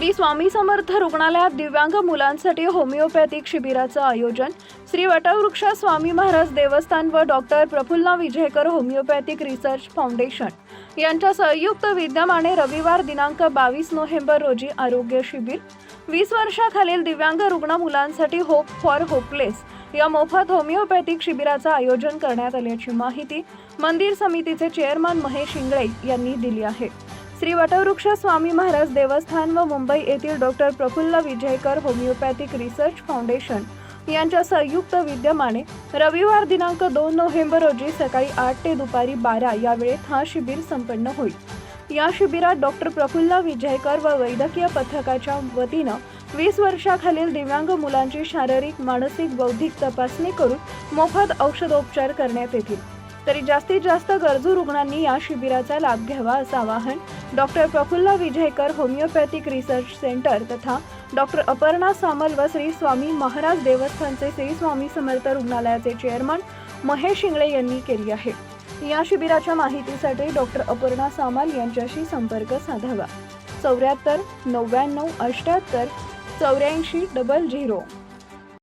श्री स्वामी समर्थ रुग्णालयात दिव्यांग मुलांसाठी होमिओपॅथिक शिबिराचं आयोजन. श्री वटवृक्ष स्वामी महाराज देवस्थान व doctor Prafulla Vijaykar homoeopathic research foundation. यांच्या संयुक्त विद्यमाने रविवार दिनांक बावीस नोव्हेंबर रोजी आरोग्य शिबिर. वीस वर्षाखालील दिव्यांग रुग्ण मुलांसाठी होप फॉर होपलेस या मोफत होमिओपॅथिक शिबिराचं आयोजन करण्यात आल्याची माहिती मंदिर समितीचे चेअरमन महेश इंगळे यांनी दिली आहे. श्री वटवृक्ष स्वामी महाराज देवस्थान व मुंबई येथील doctor Prafull Vijaykar homoeopathic research foundation यांच्या संयुक्त विद्यमाने रविवार दिनांक दोन नोव्हेंबर रोजी सकाळी आठ ते दुपारी बारा या वेळेत हा शिबिर संपन्न होईल. या शिबिरात डॉक्टर प्रफुल्ल विजयकर व वैद्यकीय पथकाच्या वतीनं वीस वर्षाखालील दिव्यांग मुलांची शारीरिक मानसिक बौद्धिक तपासणी करून मोफत औषधोपचार करण्यात येतील. तरी जास्तीत जास्त गरजू रुग्णांनी या शिबिराचा लाभ घ्यावा असं आवाहन doctor Prafull Vijaykar homoeopathic research centre तथा डॉक्टर अपर्णा सामल व श्री स्वामी महाराज देवस्थानचे श्री स्वामी समर्थ रुग्णालयाचे चेअरमन महेश शिंगळे यांनी केली आहे. या शिबिराच्या माहितीसाठी डॉक्टर अपर्णा सामल यांच्याशी संपर्क साधावा. चौऱ्याहत्तर नव्याण्णव अठ्याहत्तर चौऱ्याऐंशी डबल झिरो.